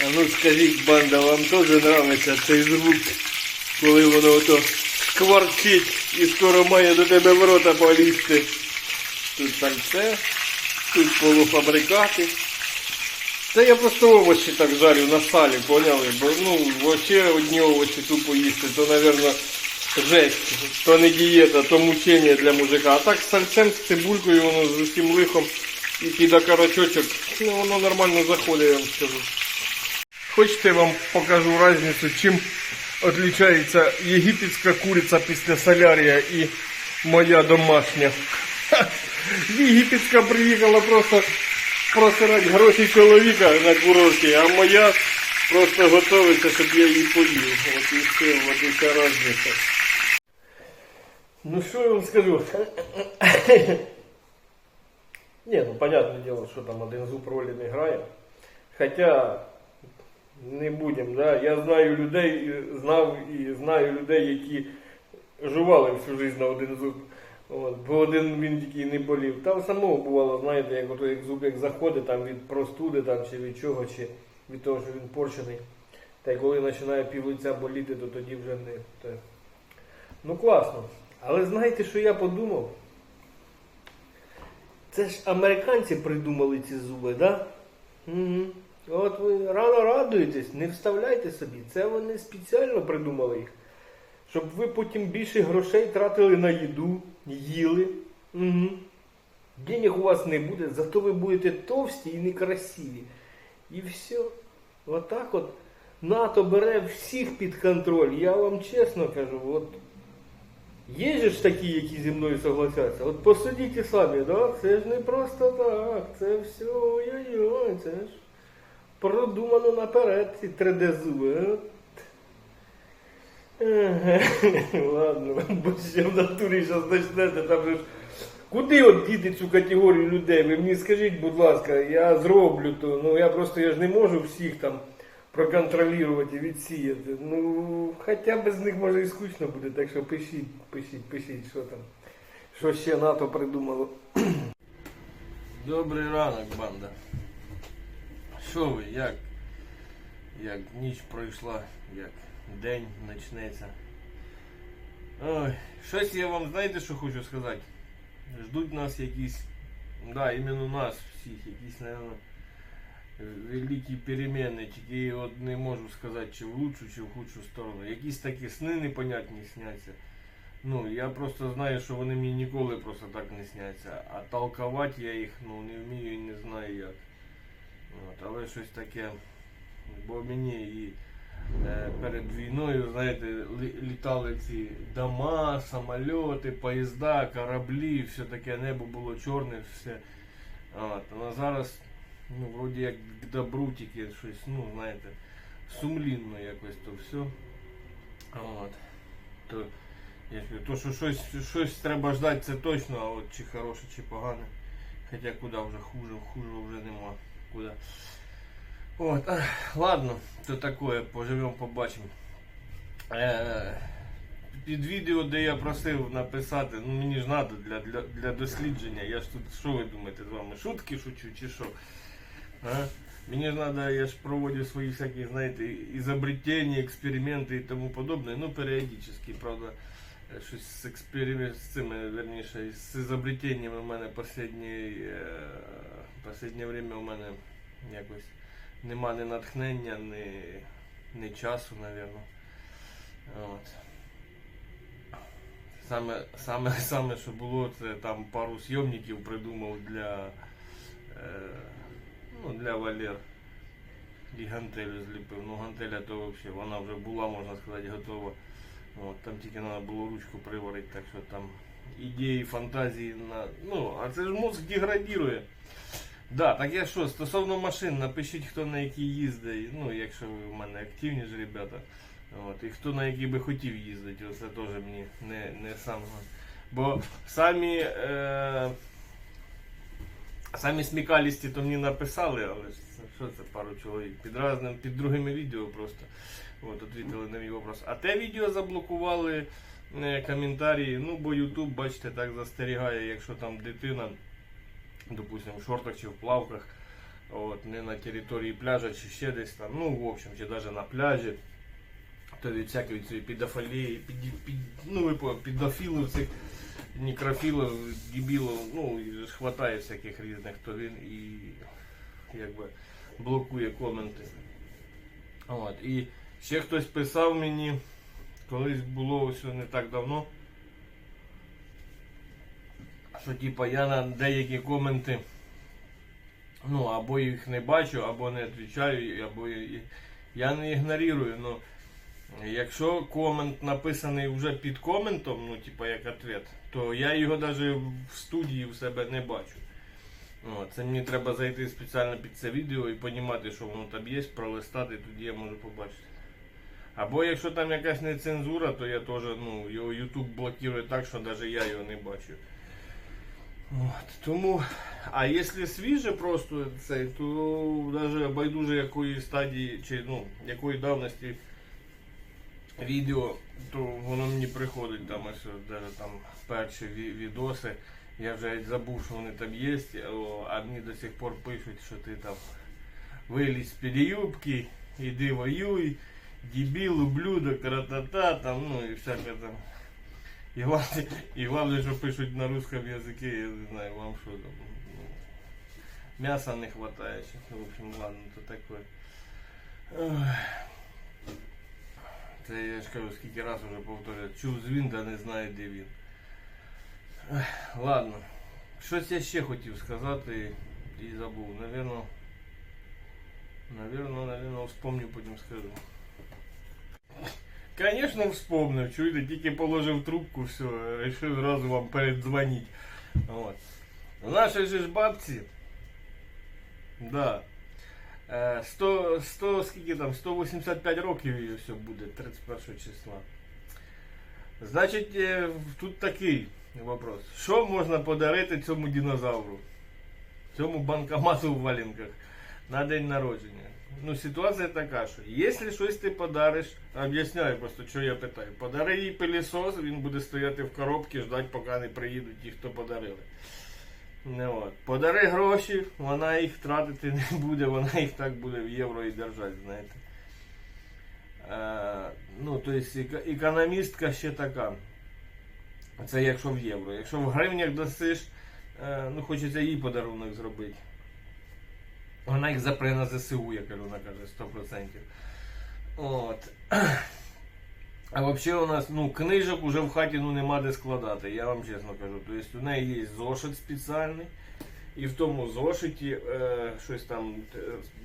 А ну скажіть, банда, вам теж нравиться цей звук, коли воно ото шкварчить і скоро має до тебе в рота полізти. Тут сальце, тут полуфабрикати. Та я просто овочі так жарю на салі, поняли? Бо ну, вообще одні овочі тупо їсти, то, напевно, жесть. То не дієта, то мучення для мужика. А так сальцем, з цибулькою, воно з усім лихом і під окорочочок, ну воно нормально заходить, я вам скажу. Хочете я вам покажу різницю, чим відрізняється єгипетська куриця після солярія і моя домашня. Ха, Єгипетська приїхала просто просирати гроші чоловіка на курорті, а моя просто готується, щоб я її поїв. От і все, от і вся різниця. Ну що я вам скажу? Ні, ну понятне діло, що там один зуб ролі не грає. Хоча не будемо, да? я знаю людей, знав і знаю людей, які жували всю життя на один зуб. От, бо один він тільки не болів. Там самого бувало, знаєте, як, ото, як зуб як заходить там від простуди там, чи від чого, чи від того, що він порчений. Та й коли починає пів лиця боліти, то тоді вже не. Те. Ну класно. Але знаєте, що я подумав? Це ж американці придумали ці зуби, да? Угу. От ви рано радуєтесь, не вставляйте собі. Це вони спеціально придумали їх. Щоб ви потім більше грошей тратили на їду, їли. Угу. Денег у вас не буде, зато ви будете товсті і некрасиві. І все. Отак от НАТО бере всіх під контроль. Я вам чесно кажу, от Є ж такі, які зі мною согласяться. От посудіть самі, да? це ж не просто так. Це все ой-ой-ой, це ж продумано наперед ці 3D зуби. Ладно, бо ще в натурі зараз почнете, там же ж. Куди от діти цю категорію людей? Ви мені скажіть, будь ласка, я зроблю то. Ну я просто я ж не можу всіх там проконтролювати і відсіяти. Ну, хоча без них може і скучно буде, так що пишіть, пишіть, пишіть, що там. Що ще НАТО придумало. Добрий ранок, банда. Що ви, як? Як ніч пройшла, як день почнеться. Ой, щось я вам знаєте, що хочу сказати? Ждуть нас якісь, да, іменно нас всіх, якісь, наверное, великі переміни, тільки от не можу сказати, чи в лучшу, чи в худшу сторону. Якісь такі сни непонятні сняться. Ну, я просто знаю, що вони мені ніколи просто так не сняться. А толкувати я їх ну, не вмію і не знаю як. От, але щось таке. Бо мені і е, перед війною, знаєте, лі- літали ці дома, самольоти, поїзда, кораблі, все таке небо було чорне, все. От, а зараз, ну, вроді як к добру тільки щось, ну, знаєте, сумлінно якось то все. От. То, я кажу, то що щось, щось треба ждати, це точно, а от чи хороше, чи погане. Хоча куди вже хуже, хуже вже нема. Куди. От, а, ладно, то таке, поживемо, побачимо. Е, під відео, де я просив написати, ну мені ж треба для, для, для дослідження. Я ж тут, що ви думаєте з вами? Шутки шучу чи що? А? Мені ж треба, я ж проводив свої всякі, знаєте, ізобретення, експерименти і тому подобне. Ну, періодично, правда, е, щось з експеримент, з цими, верніше, з ізобретеннями у мене останнє, останнє время у мене якось нема ні натхнення, ні, ні часу, напевно. От. Саме, саме, саме, що було, це там пару зйомників придумав для, е, ну, для Валер. І гантелю зліпив. Ну гантеля то взагалі, вона вже була, можна сказати, готова. От, там тільки треба було ручку приварити, так що там ідеї, фантазії на. Ну, а це ж мозк деградірує. Да, так я що, стосовно машин, напишіть, хто на якій їздить, ну, якщо ви в мене активні ж ребята. От, і хто на який би хотів їздити, це теж мені не, не сам. Бо самі, е, самі смікалісті то мені написали, але що це пару чоловік під разним, під другими відео просто. От, відповіли на мій вопрос. А те відео заблокували е, коментарі, ну бо YouTube, бачите, так застерігає, якщо там дитина, допустимо, в шортах чи в плавках, От, не на території пляжа чи ще десь там, ну, в общем, чи навіть на пляжі. То від всякої цієї підофілії, під, під, ну, підофілів цих некрофілів, дебілів, ну, хватає всяких різних, то він і якби блокує коменти. От, і ще хтось писав мені, колись було ось не так давно, що типа я на деякі коменти ну, або їх не бачу, або не відповідаю, або я не ігнорую. Ну, якщо комент написаний вже під коментом, ну, типа як ответ, то я його навіть в студії в себе не бачу. О, це мені треба зайти спеціально під це відео і розуміти, що воно там є, пролистати, тоді я можу побачити. Або якщо там якась нецензура, то я теж, ну, його YouTube блокує так, що навіть я його не бачу. От, тому, а якщо свіже просто цей, то навіть байдуже якої стадії чи ну, якої давності відео, то воно мені приходить там ось навіть там перші відоси. Я вже забув, що вони там є, а мені до сих пор пишуть, що ти там виліз з-під юбки, іди воюй, дебіл, ублюдок, тра-та-та, там, ну і всяке там. І головне, і головне, що пишуть на русском язикі, я не знаю, вам що там. Ну, мяса не. Ну, в общем, ладно, то таке. Ой. Це я ж кажу, скільки раз вже повторюю. Чув дзвін, да не знаю, де він. Ладно. Щось я ще хотів сказати і забув. Навірно. Навірно, навірно, вспомню, потім скажу. Конечно, вспомнив. Чуєте, тільки положив трубку, все, решив зразу вам передзвонити. От. У нашій же ж бабці. Да. Е, 100, 100, скільки там, 185 років їй все буде 31 числа. Значить, е, тут такий вопрос. Що можна подарити цьому динозавру? Цьому банкомату в валенках на день народження? Ну, ситуація така, що якщо щось ти подариш, об'ясняю просто, що я питаю. Подари їй пилісос, він буде стояти в коробці, ждати, поки не приїдуть ті, хто подарили. Не от. Подари гроші, вона їх тратити не буде, вона їх так буде в євро і держати, знаєте. Е, ну, тобто економістка ще така. Це якщо в євро. Якщо в гривнях дасиш, е, ну хочеться їй подарунок зробити. Вона їх запре на ЗСУ, як вона каже, 100%. От. А взагалі у нас ну, книжок уже в хаті ну, нема де складати, я вам чесно кажу. Тобто у неї є зошит спеціальний, і в тому зошиті е, щось там е,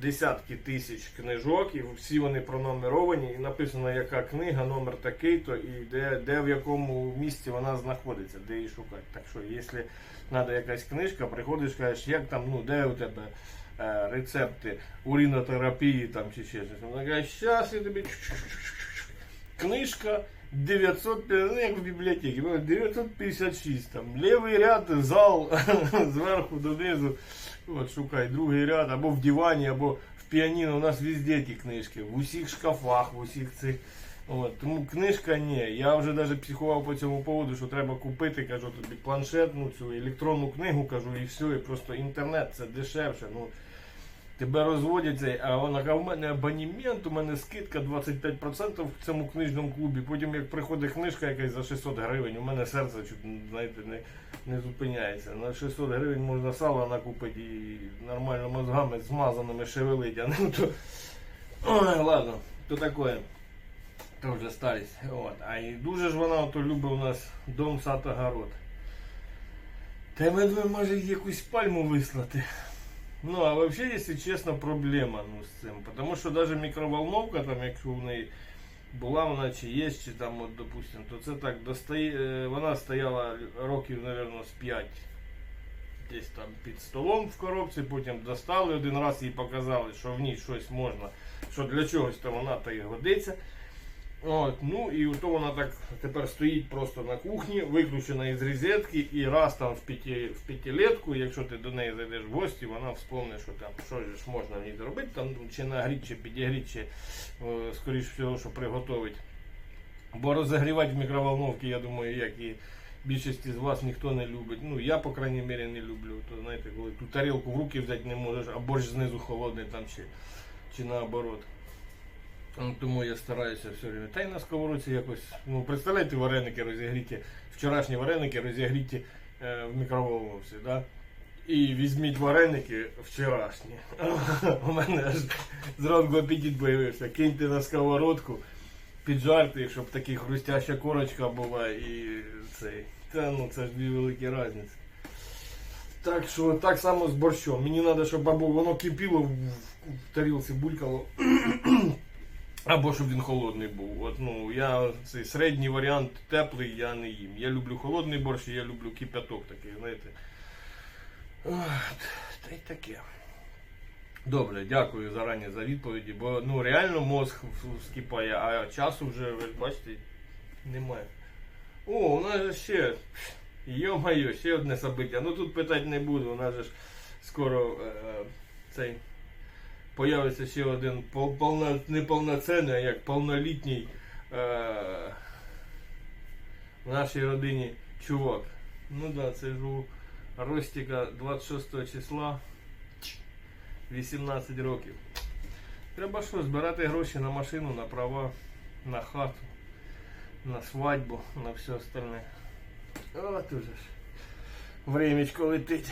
десятки тисяч книжок, і всі вони пронумеровані, і написано, яка книга, номер такий-то, і де, де в якому місці вона знаходиться, де її шукати. Так що, якщо треба якась книжка, приходиш, кажеш, як там, ну, де у тебе рецепти урінотерапії там чи ще щось. Вона каже, щас я тобі книжка 900, ну як в бібліотеці, ну, 956, там, лівий ряд, зал, зверху донизу, от шукай, другий ряд, або в дивані, або в піаніно, у нас везде ті книжки, в усіх шкафах, в усіх цих. От, тому книжка ні. Я вже навіть психував по цьому поводу, що треба купити, кажу тобі планшет, ну цю електронну книгу, кажу, і все, і просто інтернет це дешевше. Ну, тебе розводять цей, а вона каже, у мене абонемент, у мене скидка 25% в цьому книжному клубі. Потім як приходить книжка якась за 600 гривень, у мене серце чуть, знаєте, не, не зупиняється. На 600 гривень можна сало накупити і нормально мозгами змазаними шевелить, а не то. Ой, ладно, то таке. То вже старість. От. А і дуже ж вона ото любить у нас дом сад огород. Та й ми може якусь пальму вислати. Ну, а вообще, если честно, проблема ну, з цим. Потому що даже мікроволновка, там, якщо в неї була вона чи є, чи там, от, допустим, то це так достає, е, вона стояла років, мабуть, з 5 десь там під столом в коробці, потім достали один раз їй показали, що в ній щось можна, що для чогось то вона то і годиться. От, ну і то вона так тепер стоїть просто на кухні, виключена із розетки, і раз там в, п'яті, в п'ятилетку, якщо ти до неї зайдеш в гості, вона вспомне, що там що ж можна в ній зробити, там чи нагріти, чи підігріти, чи скоріш всього, що приготувати. Бо розігрівати в мікроволновці, я думаю, як і, більшості з вас ніхто не любить. Ну, я, по крайній мірі, не люблю. То знаєте, коли ту тарілку в руки взяти не можеш, а борщ знизу холодний там чи, чи наоборот. Тому я стараюся все время. Та й на сковородці якось. Ну, представляєте, вареники розігріті, вчорашні вареники розігріті е, в мікроволновці, да? І візьміть вареники вчорашні. У мене аж зранку апетит появився. Киньте на сковородку, піджарте, щоб така хрустяща корочка була і цей. Та ну це ж дві великі різниці. Так що так само з борщом. Мені треба, щоб воно кипіло в тарілці, булькало. Або щоб він холодний був. От, ну, я цей середній варіант теплий я не їм. Я люблю холодний борщ, я люблю кипяток такий, знаєте. Та й таке. Добре, дякую зарані за відповіді, бо ну реально мозг вскипає, а часу вже, ви бачите, немає. О, у нас же ще. Йо-моє, ще одне собиття. Ну тут питати не буду, у нас же ж скоро е, цей появиться ще один пол, полна, не повноцінний, а як повнолітній е, в нашій родині чувак. Ну да, це ж у Ростіка 26 числа 18 років. Треба що, збирати гроші на машину, на права, на хату, на свадьбу, на все остальне. От уже ж. Времечко летить.